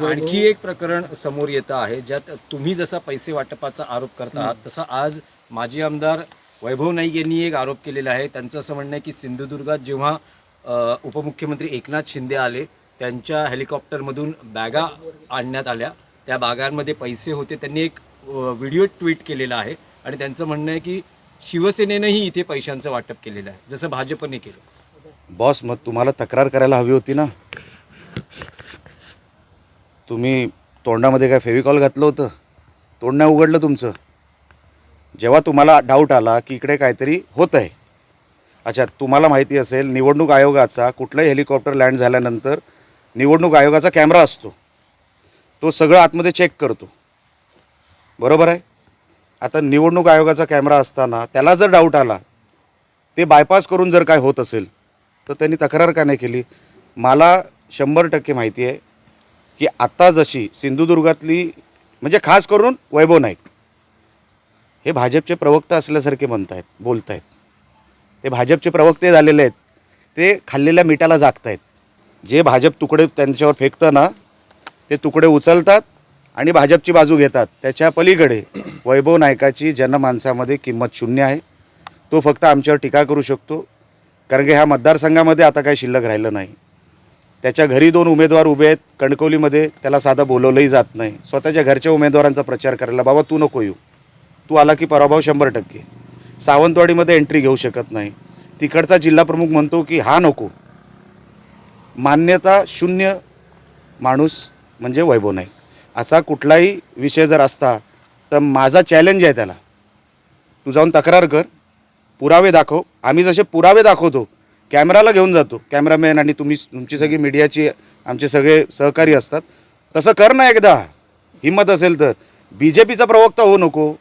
आणखी एक प्रकरण समोर येतं आहे ज्यात तुम्ही जसा पैसे वाटपाचा आरोप करता आहात तसा आज माजी आमदार वैभव नाईक यांनी एक आरोप केलेला आहे. त्यांचं असं म्हणणं आहे की सिंधुदुर्गात जेव्हा अ, उपमुख्यमंत्री एकनाथ शिंदे आले त्यांच्या हेलिकॉप्टरमधून बॅगा आणण्यात आल्या. त्या बागांमध्ये पैसे होते. त्यांनी एक अ, व्हिडिओ ट्विट केलेला आहे आणि त्यांचं म्हणणं आहे की शिवसेनेनंही इथे पैशांचं वाटप केलेलं आहे जसं भाजपने केलं. बॉस मग तुम्हाला तक्रार करायला हवी होती ना? तुम्ही तोंडामध्ये काय फेविकॉल घातलं होतं? तोंड नाही उघडलं तुमचं? जेव्हा तुम्हाला डाऊट आला की इकडे काहीतरी होत आहे अच्छा तुम्हाला माहिती असेल निवडणूक आयोगाचा कुठलाही हेलिकॉप्टर लँड झाल्यानंतर निवडणूक आयोगाचा कॅमेरा असतो. तो सगळं आतमध्ये चेक करतो. बरोबर आहे? आता निवडणूक आयोगाचा कॅमेरा असताना त्याला जर डाऊट आला ते बायपास करून जर काय होत असेल तर त्यांनी तक्रार का नाही केली? मला शंभर टक्के माहिती आहे की आत्ता जशी सिंधुदुर्गातली म्हणजे खास करून वैभव नाईक हे भाजपचे प्रवक्ता असल्यासारखे म्हणत आहेत बोलत आहेत ते भाजपचे प्रवक्ते झालेले आहेत. ते खाल्लेल्या मिठाला जागत आहेत जे भाजप तुकडे त्यांच्यावर फेकतं ना ते तुकडे उचलतात आणि भाजपची बाजू घेतात. त्याच्या पलीकडे वैभव नायकाची जनमानसामध्ये किंमत शून्य आहे. तो फक्त आमच्यावर टीका करू शकतो. कारण की ह्या मतदारसंघामध्ये आता काही शिल्लक राहिलं नाही. त्याच्या घरी दोन उमेदवार उभे आहेत. कणकवलीमध्ये त्याला साधं बोलवलंही जात नाही. स्वतःच्या घरच्या उमेदवारांचा प्रचार करायला बाबा तू नको येऊ. तू आला की पराभव शंभर टक्के. सावंतवाडीमध्ये एंट्री घेऊ शकत नाही. तिकडचा जिल्हाप्रमुख म्हणतो की हा नको. मान्यता शून्य माणूस म्हणजे वैभव नाईक असा कुठलाही विषय जर असता तर माझा चॅलेंज आहे त्याला. तू जाऊन तक्रार कर. पुरावे दाखव. आम्ही जसे पुरावे दाखवतो कॅमेराला घेऊन जातो. कॅमेरामॅन आणि तुम्ही तुमची सगळी मीडियाची आमचे सगळे सहकारी असतात. तसं कर ना एकदा. हिंमत असेल तर. बी जे पीचा प्रवक्ता होऊ नको.